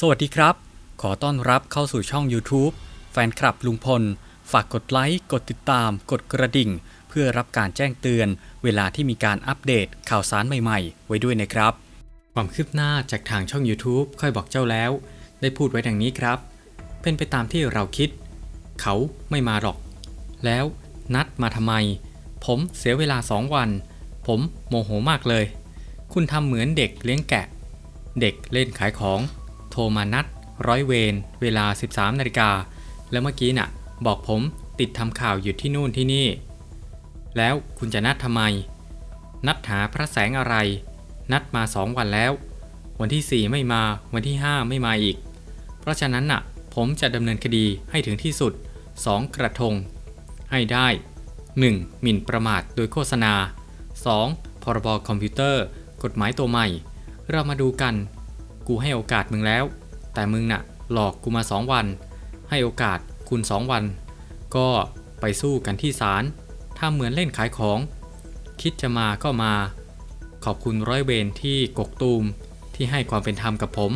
สวัสดีครับ ขอต้อนรับเข้าสู่ช่อง YouTube แฟนคลับลุงพล ฝากกดไลค์ กดติดตาม กดกระดิ่ง เพื่อรับการแจ้งเตือน เวลาที่มีการอัปเดตข่าวสารใหม่ๆ ไว้ด้วยนะครับ ความคืบหน้าจากทางช่อง YouTube ค่อยบอกเจ้าแล้ว ได้พูดไว้ดังนี้ครับ เป็นไปตามที่เราคิด เขาไม่มาหรอก แล้วนัดมาทำไม ผมเสียเวลาสองวัน ผมโมโหมากเลย คุณทำเหมือนเด็กเลี้ยงแกะ เด็กเล่นขายของ โทรมานัด ร้อยเวรเวลา 13นาฬิกาแล้วเมื่อกี้น่ะ บอกผมติดทำข่าวอยู่ที่นู่นที่นี่ แล้วคุณจะนัดทำไม นัดหาพระแสงอะไร นัดมาสองวันแล้ว วันที่ 4 ไม่มา วันที่ 5 ไม่มาอีก เพราะฉะนั้นน่ะ ผมจะดำเนินคดีให้ถึงที่สุด 2 กระทง ให้ได้ 1. หมิ่นประมาทโดยโฆษณา 2. พรบคอมพิวเตอร์ กฎหมายตัวใหม่ เรามาดูกัน กูให้โอกาสมึงแล้ว แต่มึงน่ะหลอกกูมา 2 วัน ให้โอกาสคุณ 2 วัน ก็ไปสู้กันที่ศาลถ้าเหมือนเล่นขายของ คิดจะมาก็มา ขอบคุณร้อยเวรที่กกตูมที่ให้ความเป็นธรรมกับผม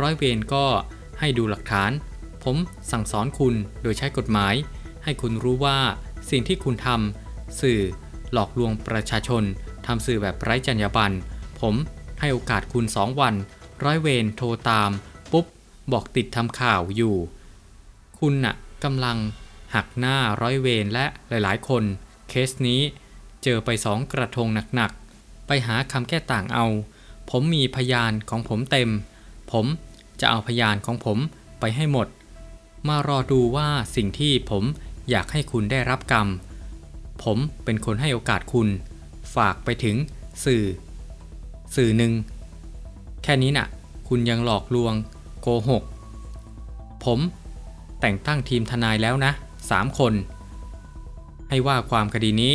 ร้อยเวรก็ให้ดูหลักฐาน ผมสั่งสอนคุณโดยใช้กฎหมาย ให้คุณรู้ว่าสิ่งที่คุณทำสื่อหลอกลวงประชาชนทำสื่อแบบไร้จรรยาบรรณผมให้โอกาสคุณสองวัน ร้อยเวรโทรตาม ปุ๊บ บอกติดทำข่าวอยู่ คุณน่ะกำลังหักหน้าร้อยเวรและหลายๆ คน เคสนี้เจอไปสองกระทงหนักๆ ไปหาคำแก้ต่างเอา ผมมีพยานของผมเต็ม ผมจะเอาพยานของผมไปให้หมด มารอดูว่าสิ่งที่ผมอยากให้คุณได้รับกรรม ผมเป็นคนให้โอกาสคุณ ฝากไปถึงสื่อ สื่อหนึ่ง ค่นี้น่ะ คุณยังหลอกลวง โกหก ผมแต่งตั้งทีมทนายแล้วนะ 3 คน ให้ว่าความคดีนี้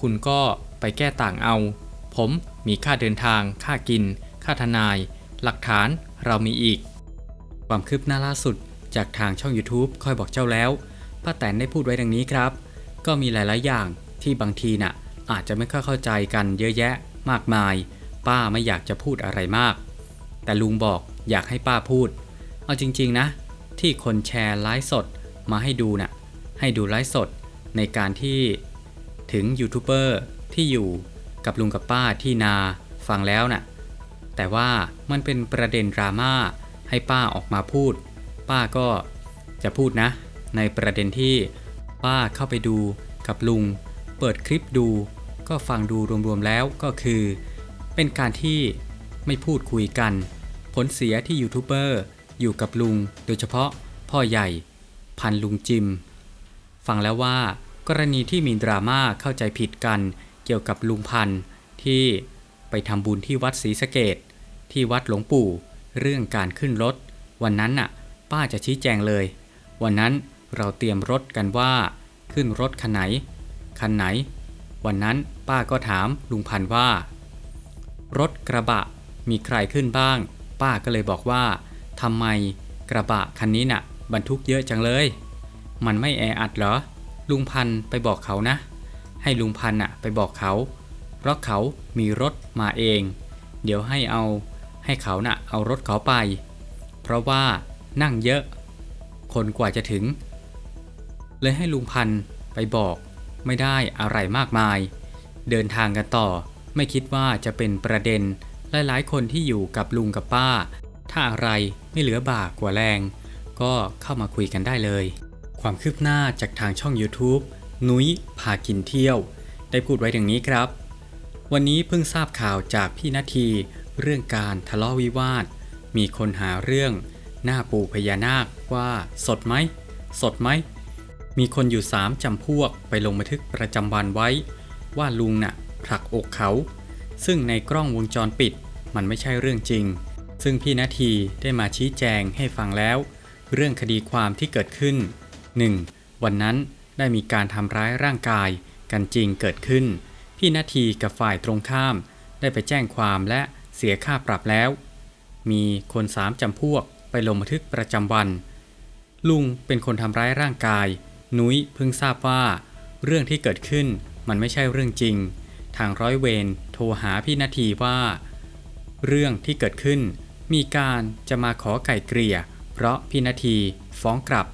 คุณก็ไปแก้ต่างเอา ผมมีค่าเดินทาง ค่ากิน ค่าทนาย หลักฐานเรามีอีก ความคืบหน้าล่าสุดจากทางช่อง YouTube ค่อยบอกเจ้าแล้วป้าแตนได้พูดไว้ดังนี้ครับ ก็มีหลาย ๆ อย่างที่บางทีน่ะอาจจะไม่ค่อยเข้าใจกันเยอะแยะมากมาย ป้าไม่อยากจะพูดอะไรมาก แต่ลุงบอกอยากให้ป้าพูด เอาจริง ๆ นะ ที่คนแชร์ไลฟ์สดมาให้ดูน่ะ ให้ดูไลฟ์สดในการที่ถึงยูทูบเบอร์ที่อยู่กับลุงกับป้าที่นาฟังแล้วน่ะ แต่ว่ามันเป็นประเด็นดราม่าให้ป้าออกมาพูด ป้าก็จะพูดนะ ในประเด็นที่ป้าเข้าไปดูกับลุง เปิดคลิปดู ก็ฟังดูรวมๆแล้วก็คือ เป็นการที่ไม่พูดคุยกัน ผลเสียที่ยูทูบเบอร์อยู่กับลุง โดยเฉพาะพ่อใหญ่ พันลุงจิม ฟังแล้วว่ากรณีที่มีดราม่าเข้าใจผิดกันเกี่ยวกับลุงพันที่ไปทำบุญที่วัดศรีสะเกดที่วัดหลวงปู่ เรื่องการขึ้นรถ วันนั้นน่ะ ป้าจะชี้แจงเลย วันนั้นเราเตรียมรถกันว่า ขึ้นรถคันไหน คันไหน วันนั้นป้าก็ถามลุงพันว่า รถกระบะมีใครขึ้นบ้าง ป้าก็เลยบอกว่าทำไมกระบะคันนี้น่ะ บรรทุกเยอะจังเลย มันไม่แออัดเหรอ ลุงพันไปบอกเขานะ ให้ลุงพันน่ะไปบอกเขา เพราะเขามีรถมาเอง เดี๋ยวให้เอา ให้เขาน่ะเอารถเขาไป เพราะว่านั่งเยอะ คนกว่าจะถึง เลยให้ลุงพันไปบอกไม่ได้อะไรมากมาย เดินทางกันต่อไม่คิดว่าจะเป็นประเด็น หลายๆ คนที่อยู่กับลุงกับป้า ถ้าอะไรไม่เหลือบากว่าแรง ก็เข้ามาคุยกันได้เลย ความคืบหน้าจากทางช่อง YouTube นุ้ยพากินเที่ยว ได้พูดไว้ดังนี้ครับ วันนี้เพิ่งทราบข่าวจากพี่นาที เรื่องการทะเลาะวิวาท มีคนหาเรื่องหน้าปู่พญานาคว่าสดไหม สดไหม มีคนอยู่สามจำพวกไปลงบันทึกประจำวันไว้ ว่าลุงน่ะผลักอกเขา ซึ่งในกล้องวงจรปิดมันไม่ใช่เรื่องจริง ซึ่งพี่นาทีได้มาชี้แจงให้ฟังแล้ว เรื่องคดีความที่เกิดขึ้น 1. วันนั้นได้มีการทำร้ายร่างกายกันจริงเกิดขึ้น พี่นาทีกับฝ่ายตรงข้าม ได้ไปแจ้งความและเสียค่าปรับแล้ว มีคนสามจำพวกไปลงบันทึกประจำวัน ลุงเป็นคนทำร้ายร่างกาย นุ้ยเพิ่งทราบว่า เรื่องที่เกิดขึ้นมันไม่ใช่เรื่องจริงางร้อยเวรโทรหาพี่นาทีว่า เรื่องที่เกิดขึ้น มีการจะมาขอไก่เกลี่ย เพราะพี่นาทีฟ้องกลับ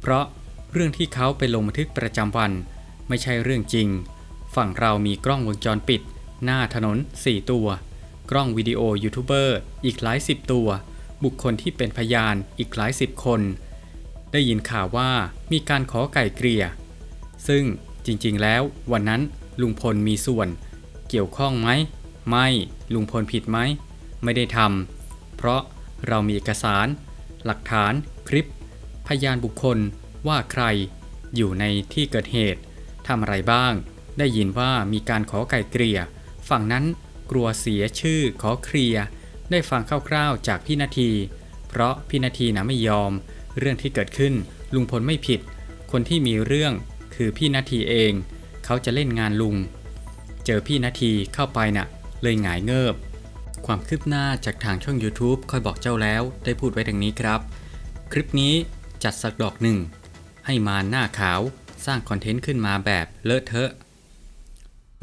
เพราะเรื่องที่เขาไปลงบันทึกประจำวัน ไม่ใช่เรื่องจริง ฝั่งเรามีกล้องวงจรปิด หน้าถนน 4 ตัว กล้องวิดีโอยูทูบเบอร์อีกหลายสิบตัว บุคคลที่เป็นพยานอีกหลายสิบคน ได้ยินข่าวว่ามีการขอไก่เกลี่ย ซึ่งจริงๆ แล้ววันนั้น ลุงพลมีส่วน เกี่ยวข้องไหม ไม่ ลุงพลผิดไหม ไม่ได้ทำ เพราะเรามีเอกสาร หลักฐาน คลิป พยานบุคคลว่าใครอยู่ในที่เกิดเหตุทำอะไรบ้าง ได้ยินว่ามีการขอไก่เกลี่ย ฝั่งนั้นกลัวเสียชื่อขอเคลียร์ได้ฟังคร่าวๆจากพี่นาที เพราะพี่นาทีนะไม่ยอม เรื่องที่เกิดขึ้นลุงพลไม่ผิด คนที่มีเรื่องคือพี่นาทีเอง เขาจะเล่นงานลุง เจอพี่นาทีเข้าไปน่ะ เลยหงายเงิบ ความคืบหน้าจากทางช่อง YouTube ค่อยบอกเจ้าแล้วได้พูดไว้ดังนี้ครับ คลิปนี้จัดสักดอกหนึ่ง ให้มาหน้าขาวสร้างคอนเทนต์ขึ้นมาแบบเลอะเทอะ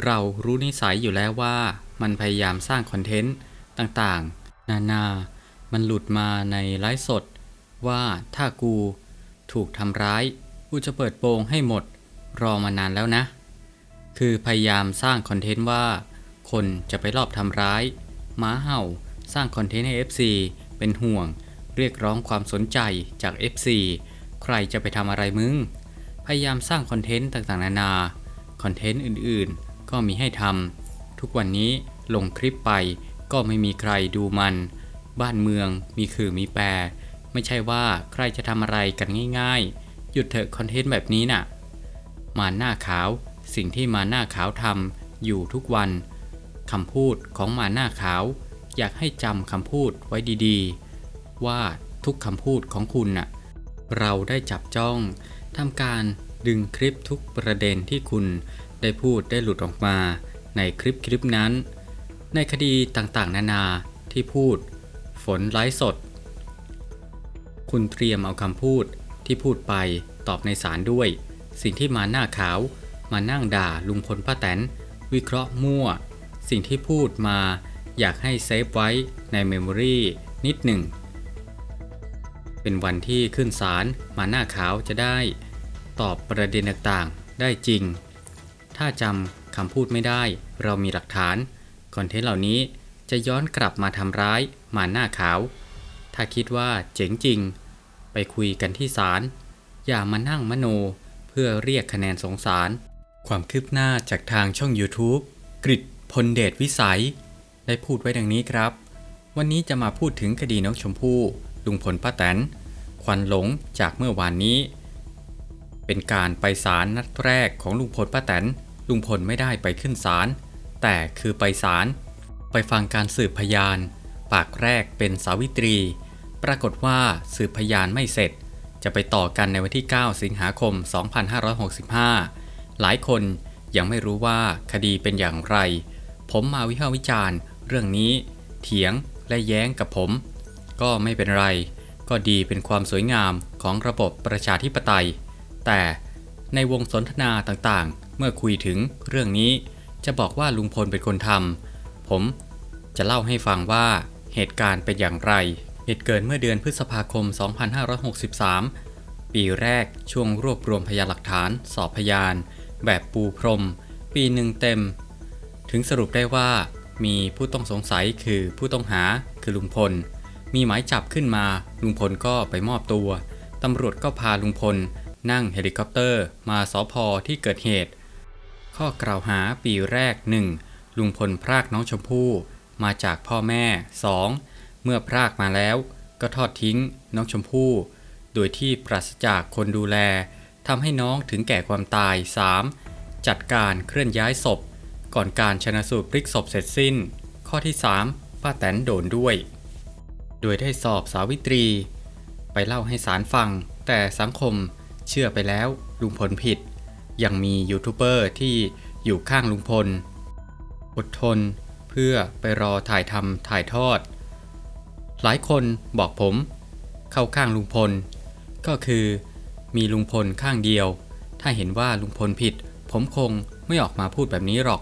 เรารู้นิสัยอยู่แล้วว่า มันพยายามสร้างคอนเทนต์ต่างๆ นานา มันหลุดมาในไลฟ์สด ว่าถ้ากูถูกทำร้าย กูจะเปิดโปงให้หมด รอมานานแล้วนะ คือพยายามสร้างคอนเทนต์ว่า คนจะไปรอบทำร้ายหม้าเห่า สร้างคอนเทนต์ให้ FC เป็นห่วง เรียกร้องความสนใจจาก FC ใครจะไปทำอะไรมึง พยายามสร้างคอนเทนต์ต่างๆ นานา คอนเทนต์อื่นๆ ก็มีให้ทำ ทุกวันนี้ลงคลิปไปก็ไม่มีใครดูมัน บ้านเมืองมีคือมีแปร ไม่ใช่ว่าใครจะทำอะไรกันง่าย ๆ หยุดเถอะคอนเทนต์แบบนี้น่ะ มาหน้าขาว สิ่งที่มาหน้าขาวทำอยู่ทุกวันคำพูดของมาหน้าขาว อยากให้จำคำพูดไว้ดีๆ ว่าทุกคำพูดของคุณน่ะเราได้จับจ้องทำการดึงคลิปทุกประเด็นที่คุณได้พูดได้หลุดออกมา ในคลิปคลิปนั้น ในคดีต่างๆ นานาที่พูด ฝนไลฟ์สด คุณเตรียมเอาคำพูดที่พูดไปตอบในศาลด้วย สิ่งที่มาหน้าขาว มานั่งด่าลุงพลป้าแตน วิเคราะห์มั่ว สิ่งที่พูดมาอยากให้เซฟไว้ในเมมโมรีนิดหนึ่ง เป็นวันที่ขึ้นศาลมาหน้าขาวจะได้ ตอบประเด็นต่างๆ ได้จริง ถ้าจำคำพูดไม่ได้เรามีหลักฐาน คอนเทนต์เหล่านี้จะย้อนกลับมาทำร้ายมาหน้าขาว ถ้าคิดว่าเจ๋งจริง ไปคุยกันที่ศาลอย่ามานั่งมโนเพื่อเรียกคะแนนสงสาร ความคืบหน้าจากทางช่อง YouTube กริดพลเดชวิสัย ได้พูดไว้ดังนี้ครับ วันนี้จะมาพูดถึงคดีน้องชมพู่ลุงพลป้าแตน ควันหลงจากเมื่อวานนี้ เป็นการไปศาลนัดแรกของลุงพลป้าแตน ลุงพลไม่ได้ไปขึ้นศาลแต่คือไปศาลไปฟังการสืบพยาน ปากแรกเป็นสาวิตรี ปรากฏว่าสืบพยานไม่เสร็จ จะไปต่อกันในวันที่ 9 สิงหาคม 2565 หลายคนยังไม่รู้ว่าคดีเป็นอย่างไร ผมมาวิพากษ์วิจารณ์ เรื่องนี้ เถียงและแย้งกับผม ก็ไม่เป็นไร ก็ดีเป็นความสวยงามของระบบประชาธิปไตย แต่ในวงสนทนาต่างๆ เมื่อคุยถึงเรื่องนี้จะบอกว่าลุงพลเป็นคนทำผมจะเล่าให้ฟังว่าเหตุการณ์เป็นอย่างไร เหตุเกิดเมื่อเดือนพฤษภาคม 2563 ปีแรกช่วงรวบรวมพยานหลักฐาน สอบพยาน แบบปูพรม ปีหนึ่งเต็ม ถึงสรุปได้ว่ามีผู้ต้องสงสัยคือผู้ต้องหาคือลุงพล มีหมายจับขึ้นมา ลุงพลก็ไปมอบตัว ตำรวจก็พาลุงพล นั่งเฮลิคอปเตอร์ มาสอพอที่เกิดเหตุ ข้อกล่าวหาปีแรก 1. ลุงพลพรากน้องชมพู่มาจากพ่อแม่ 2. เมื่อพรากมาแล้ว ก็ทอดทิ้งน้องชมพู่ โดยที่ปราศจากคนดูแล ทำให้น้องถึงแก่ความตาย 3. จัดการเคลื่อนย้ายศพ ก่อนการชนะสูตรพลิกศพเสร็จสิ้น ข้อที่ 3 ป้าแตนโดนด้วย โดยได้สอบสาวิตรี ไปเล่าให้ศาลฟัง แต่สังคมเชื่อไปแล้วลุงพลผิด ยังมียูทูบเบอร์ที่อยู่ข้างลุงพล อดทนเพื่อไปรอถ่ายทำถ่ายทอด หลายคนบอกผม เข้าข้างลุงพล ก็คือ มีลุงพลข้างเดียว ถ้าเห็นว่าลุงพลผิด ผมคงไม่ออกมาพูดแบบนี้หรอก